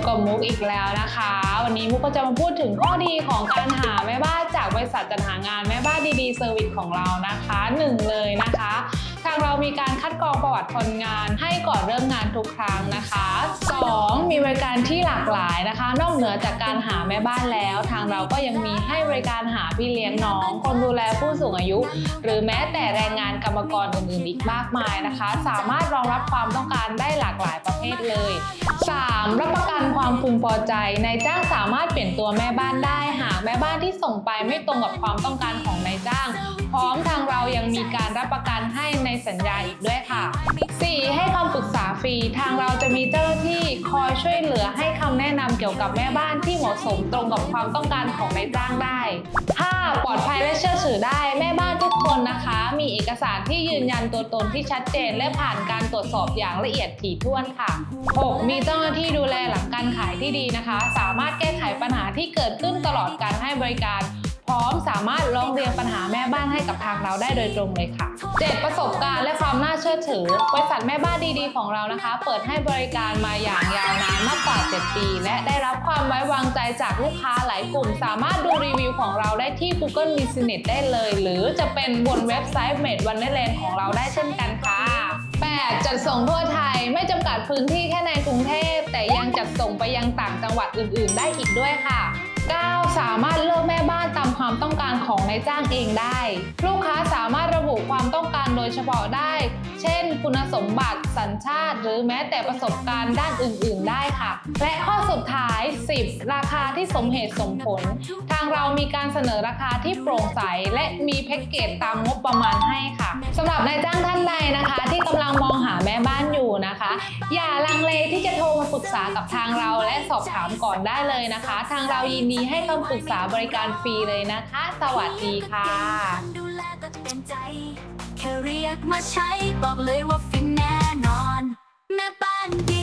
อยู่กับมุกอีกแล้วนะคะ วันนี้มุกก็จะมาพูดถึงข้อดีของการหาแม่บ้านจากบริษัทจัดหางานแม่บ้านดีๆเซอร์วิสของเรานะคะหนึ่งเลยนะคะ ทางเรามีการคัดกรองประวัติคนงานให้ก่อนเริ่มงานทุกครั้งนะคะ มีบริการที่หลากหลายนะคะ นอกเหนือจากการหาแม่บ้านแล้ว ทางเราก็ยังมีให้บริการหาพี่เลี้ยงน้อง คนดูแลผู้สูงอายุ หรือแม้แต่แรงงานกรรมกรอื่นๆอีกมากมายนะคะ สามารถรองรับความต้องการได้หลากหลายประเภทเลย 3. รับประกันความพึงพอใจนายจ้างสามารถเปลี่ยนตัวแม่บ้านได้ หากแม่บ้านที่ส่งไปไม่ตรงกับความต้องการของนายจ้าง พร้อมทางเรายังมีการรับประกันให้ในสัญญาอีกด้วยค่ะ 4. ให้คำปรึกษาฟรีทางเราจะมีเจ้าหน้าที่คอยช่วย แนะนำเกี่ยวกับแม่บ้านที่เหมาะสมตรงกับความต้องการของนายจ้างได้ 5. ปลอดภัยและเชื่อถือได้ แม่บ้านทุกคนนะคะ มีเอกสารที่ยืนยันตัวตนที่ชัดเจน และผ่านการตรวจสอบอย่างละเอียดถี่ถ้วนค่ะ 6. มีเจ้าหน้าที่ดูแลหลังการขายที่ดีนะคะ สามารถแก้ไขปัญหาที่เกิดขึ้นตลอดการให้บริการ สามารถร้องเรียนปัญหาแม่บ้านให้กับทางเราได้โดยตรงเลยค่ะ 7. ประสบการณ์และความน่าเชื่อถือบริษัทแม่บ้านดีๆ ของเรานะคะ เปิดให้บริการมาอย่างยาวนานมากกว่า 7 ปี และได้รับความไว้วางใจจากลูกค้าหลายกลุ่ม สามารถดูรีวิวของเราได้ที่ Google Business ได้เลย หรือจะเป็นบนเว็บไซต์ Made Wonderland ของเราได้เช่นกันค่ะ 8. จัดส่งทั่วไทยไม่จำกัดพื้นที่แค่ในกรุงเทพแต่ยังจัดส่งไปยังต่างจังหวัดอื่น ๆ ได้อีกด้วยค่ะ 9. สามารถเลือกแม่บ้านตาม ความต้องการของนายจ้างเองได้ ลูกค้าสามารถระบุความต้องการโดยเฉพาะได้ เช่น คุณสมบัติสัญชาติ หรือแม้แต่ประสบการณ์ด้านอื่น ๆ ได้ค่ะ และข้อสุดท้าย 10. ราคาที่สมเหตุสมผล ทางเรามีการเสนอราคาที่โปร่งใส และมีแพ็กเกจตามงบประมาณให้ค่ะสำหรับนายจ้างท่านใดนะคะ ที่กำลังมองหาแม่บ้าน อย่าลังเลที่จะโทรมาปรึกษากับทางเราและสอบถามก่อนได้เลยนะคะ ทางเรายินดีให้คำปรึกษาบริการฟรีเลยนะคะ สวัสดีค่ะ ดูแลก็เต็มใจ แค่เรียกมาใช้บอกเลยว่าฟินแน่นอน แม่บ้านดี